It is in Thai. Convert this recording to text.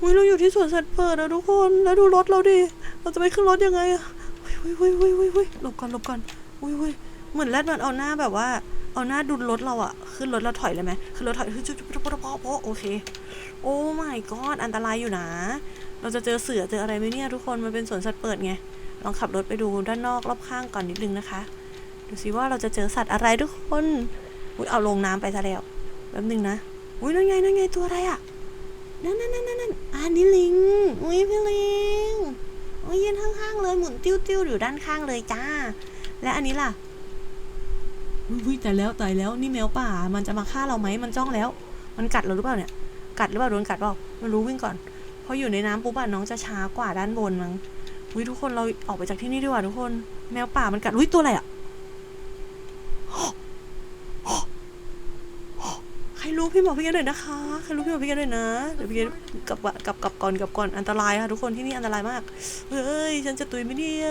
อุ้ยเราอยู่ที่สวนสัตว์เปิดอะทุกคน แล้วดูรถเราดิ เราจะไปขึ้นรถยังไงอะอุ้ยอุ้ยอุ้ยอุ้ยอุ้ยหลบก่อนหลบก่อนอุ้ยอุ้ยเหมือนแรดมันเอาหน้าแบบว่า เอาหน้าดุนรถเราอะขึ้นรถเราถอยเลยไหมขึ้นรถถอยคือจุ๊บจุ๊บจุ๊บจุ๊บจุ๊บโอเค โอ้ my god อันตรายอยู่นะ เราจะเจอเสือเจออะไรไหมเนี่ยทุกคน มันเป็นสวนสัตว์เปิดไง ลองขับรถไปดูด้านนอกรอบข้างก่อนนิดนึงนะคะ ดูสิว่าเราจะเจอสัตว์อะไรทุกคน อุ้ยเอาลงน้ำไปซะแล้ว แป๊บนึงนะ อุ้ยนั่นไงนั่นไงตัวอะไรอะ นั่นนั่นนั่นนั่นนั่นอันนี้ลิง อุ้ยพี่ลิง อุ้ยยืนข้างๆเลยหมุนติ้วติ้วๆอยู่ด้านข้างเลยจ้า และอันนี้ล่ะอุ้ยแตายแล้วแตายแล้วนี่แมวป่า มันจะมาฆ่าเราไหมมันจ้องแล้ว มันกัดเราหรือเปล่าเนี่ย กัดหรือเปล่าโดนกัดเปล่าไม่รู้วิ่งก่อน พออยู่ในน้ำปุ๊บอะน้องจะช้ากว่าด้านบนมั้งอุ้ยทุกคนเราออกไปจากที่นี่ดีกว่าทุกคน แมวป่ามันกัดอุ้ยตัวอะไรอะ รู้พี่บอกพี่แกหน่อยนะคะใครรู้พี่บอกพี่แกหน่อยนะเดี๋ยวพี่แกกลับกลับกลับก่อนกลับก่อนอันตรายค่ะทุกคนที่นี่อันตรายมากเฮ้ยฉันจะตุยไม่เนี่ย